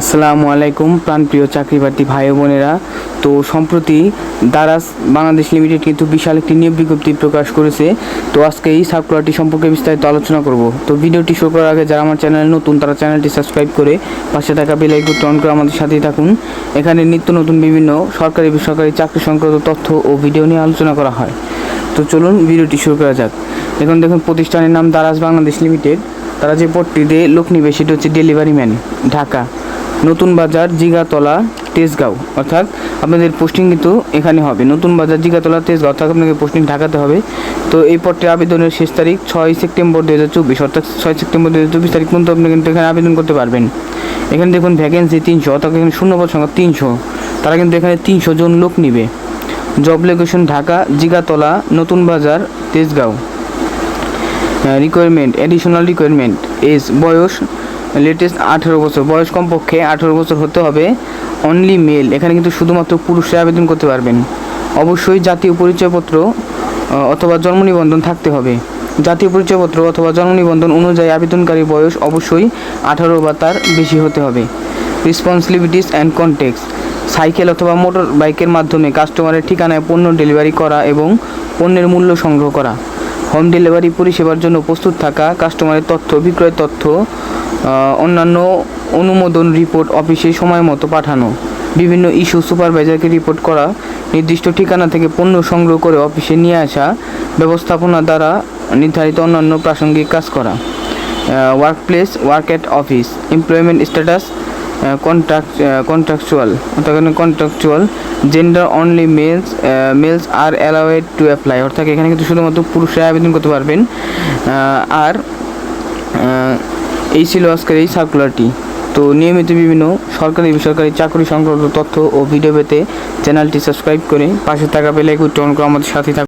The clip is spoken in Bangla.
আসসালামু আলাইকুম, প্রাণপ্রিয় চাকরি প্রার্থী ভাই বোনেরা। তো সম্প্রতি দারাজ বাংলাদেশ লিমিটেড কিন্তু বিশাল একটি নিয়োগ বিজ্ঞপ্তি প্রকাশ করেছে। তো আজকে এই সার্কুলারটি সম্পর্কে বিস্তারিত আলোচনা করব। তো ভিডিওটি শুরু করার আগে যারা আমার চ্যানেল নতুন, তারা চ্যানেলটি সাবস্ক্রাইব করে পাশে থাকা বেল আইকনটি অন করে আমাদের সাথেই থাকুন। এখানে নিত্য নতুন বিভিন্ন সরকারি, বেসরকারি চাকরি সংক্রান্ত তথ্য ও ভিডিও নিয়ে আলোচনা করা হয়। তো চলুন ভিডিওটি শুরু করা যাক। এখন দেখুন, প্রতিষ্ঠানের নাম দারাজ বাংলাদেশ লিমিটেড। তারা যে পদটিতে লোক নিবে, সেটা হচ্ছে ডেলিভারি ম্যান ঢাকা। নতুন বাজার জিগাতলা তেজগাঁও। অর্থাৎ আপনাদের পোস্টিং কিন্তু এখানে হবে। নতুন বাজার জিগাতলা তেজগাঁও, অর্থাৎ আপনাকে পোস্টিং ঢাকাতে হবে। তো এই পদটির আবেদনের শেষ তারিখ ছয় সেপ্টেম্বর দু হাজার চব্বিশ, অর্থাৎ ছয় সেপ্টেম্বর দু হাজার চব্বিশ তারিখ পর্যন্ত আপনি কিন্তু এখানে আবেদন করতে পারবেন। এখানে দেখুন ভ্যাকেন্সি তিনশো, অর্থাৎ এখানে শূন্যপদ সংখ্যা তিনশো। তারা কিন্তু এখানে তিনশো জন লোক নিবে। Job location Dhaka, Jigatola, Notun Bazar, Tejgaon. Requirement additional requirement age বয়স লেটেস্ট আঠেরো বছর। বয়স কমপক্ষে আঠেরো বছর হতে হবে। অনলি মেল এখানে কিন্তু শুধুমাত্র পুরুষরা আবেদন করতে পারবেন। অবশ্যই জাতীয় পরিচয়পত্র অথবা জন্ম নিবন্ধন থাকতে হবে। জাতীয় পরিচয়পত্র অথবা জন্ম নিবন্ধন অনুযায়ী আবেদনকারী বয়স অবশ্যই আঠারো বা তার বেশি হতে হবে। রেসপন্সিবিলিটিস অ্যান্ড কন্টেক্স সাইকেল অথবা মোটর বাইকের মাধ্যমে কাস্টমারের ঠিকানায় পণ্য ডেলিভারি করা এবং পণ্যের মূল্য সংগ্রহ করা। হোম ডেলিভারি পরিষেবার জন্য প্রস্তুত থাকা, কাস্টমারের তথ্য বিক্রয় তথ্য অন্যান্য অনুমোদন রিপোর্ট অফিসে সময় মতো পাঠানো। বিভিন্ন ইস্যু সুপারভাইজারকে রিপোর্ট করা, নির্দিষ্ট ঠিকানা থেকে পণ্য সংগ্রহ করে অফিসে নিয়ে আসা, ব্যবস্থাপনা দ্বারা নির্ধারিত অন্যান্য প্রাসঙ্গিক কাজ করা। Work place work at office employment status contract contractual অর্থাৎ contractual gender only males males are allowed to apply অর্থাৎ এখানে কিন্তু শুধুমাত্র পুরুষরা আবেদন করতে পারবেন। আর এই ছিল আজকের এই সার্কুলারটি তো নিয়মিত বিভিন্ন সরকারি বেসরকারি চাকরি সংক্রান্ত তথ্য ও ভিডিও পেতে চ্যানেলটি সাবস্ক্রাইব করে পাশে থাকা বেলাইকুট অন করে আমাদের সাথে থাকুন।